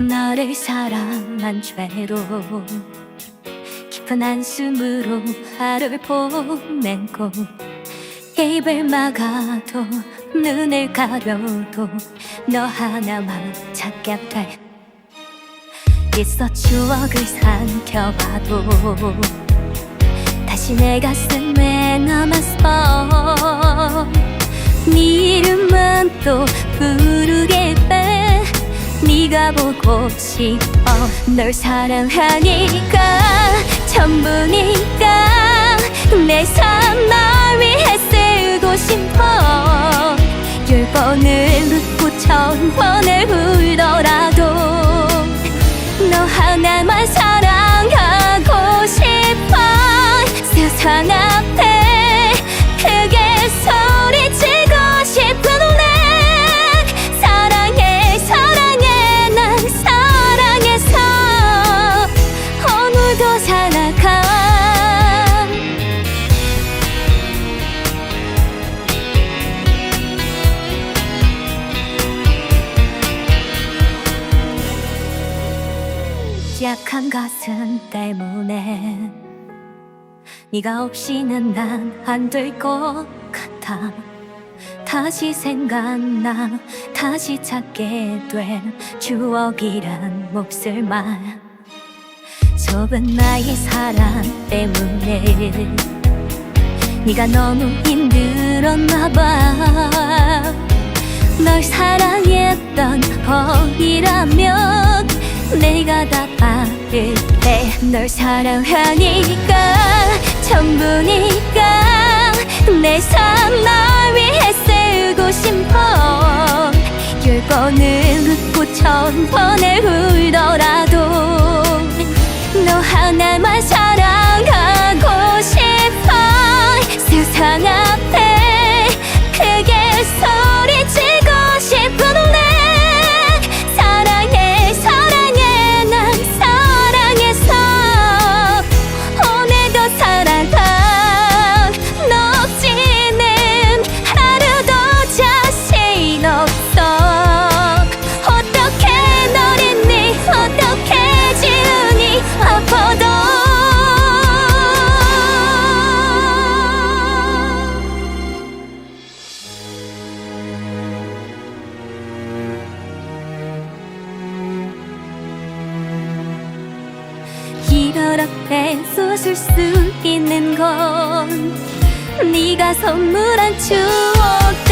너를 사랑한 죄로 깊은 한숨으로 하루를 보냈고 입을 막아도 눈을 가려도 너 하나만 찾게 돼 있어 추억을 삼켜봐도 다시 내 가슴에 남았어 네 이름은 또 부르게 돼 네가 보고 싶어 널 사랑하니까 전부니까 내 삶 널 위해 쓰고 싶어 열 번을 웃고 천 번을 울더라 약한 가슴 때문에 네가 없이는 난 안 될 것 같아. 다시 생각나 다시 찾게 된 추억이란 몫을 말. 좁은 나의 사랑 때문에 네가 너무 힘들었나 봐널 사랑했던 다 받을게 널 사랑하니까 전부니까 내 삶 널 위해 쓰고 싶어. 열 번을 웃고 천 번을 울더라도 너 하나만 사랑하고 싶어. 세상 앞 이렇게 웃을 수 있는 건 네가 선물한 추억